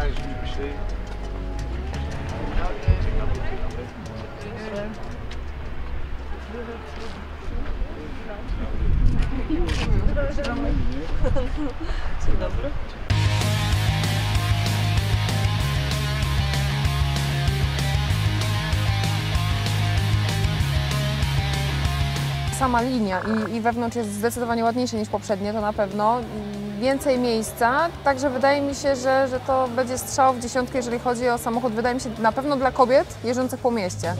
thousand received. Sama linia i, i wewnątrz jest zdecydowanie ładniejsze niż poprzednie, to na pewno. Więcej miejsca, także wydaje mi się, że, że to będzie strzał w dziesiątkę, jeżeli chodzi o samochód. Wydaje mi się na pewno dla kobiet jeżdżących po mieście.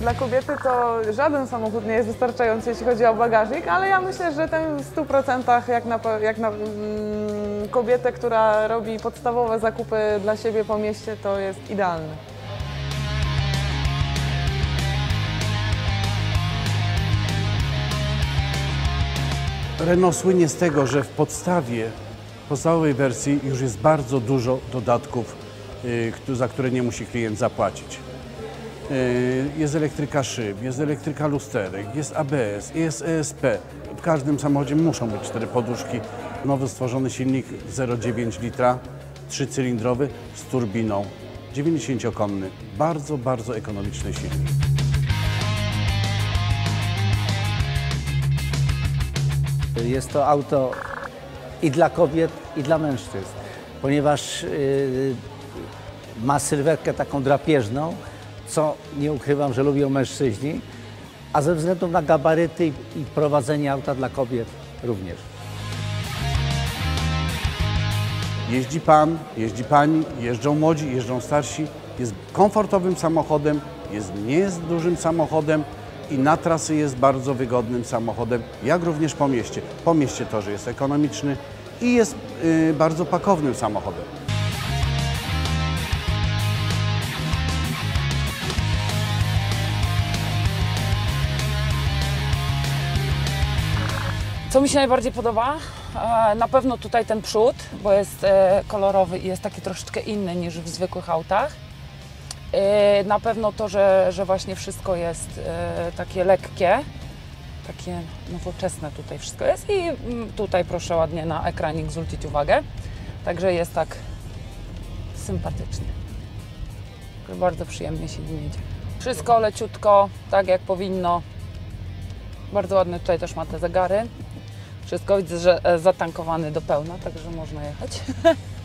Dla kobiety to żaden samochód nie jest wystarczający, jeśli chodzi o bagażnik, ale ja myślę, że ten w 100% jak na, jak na mm, kobietę, która robi podstawowe zakupy dla siebie po mieście, to jest idealny. Renault słynie z tego, że w podstawie, podstawowej wersji już jest bardzo dużo dodatków, y, za które nie musi klient zapłacić. Y, Jest elektryka szyb, jest elektryka lusterek, jest ABS, jest ESP. W każdym samochodzie muszą być cztery poduszki. Nowy stworzony silnik 0,9 litra, trzycylindrowy z turbiną, 90-konny. Bardzo, bardzo ekonomiczny silnik. Jest to auto i dla kobiet, i dla mężczyzn, ponieważ y, ma sylwetkę taką drapieżną, co nie ukrywam, że lubią mężczyźni, a ze względu na gabaryty i, prowadzenie auta dla kobiet również. Jeździ pan, jeździ pani, jeżdżą młodzi, jeżdżą starsi. Jest komfortowym samochodem, jest, nie jest dużym samochodem i na trasy jest bardzo wygodnym samochodem, jak również po mieście. Po mieście to, że jest ekonomiczny i jest y, bardzo pakownym samochodem. Co mi się najbardziej podoba? E, Na pewno tutaj ten przód, bo jest e, kolorowy i jest taki troszeczkę inny niż w zwykłych autach. E, Na pewno to, że, że właśnie wszystko jest takie lekkie, takie nowoczesne tutaj wszystko jest i mm, tutaj proszę ładnie na ekranik zwrócić uwagę. Także jest tak sympatycznie. Bardzo przyjemnie się nim jedzie. Wszystko leciutko, tak jak powinno. Bardzo ładne tutaj też ma te zegary. Wszystko widzę, że e, zatankowany do pełna, także można jechać.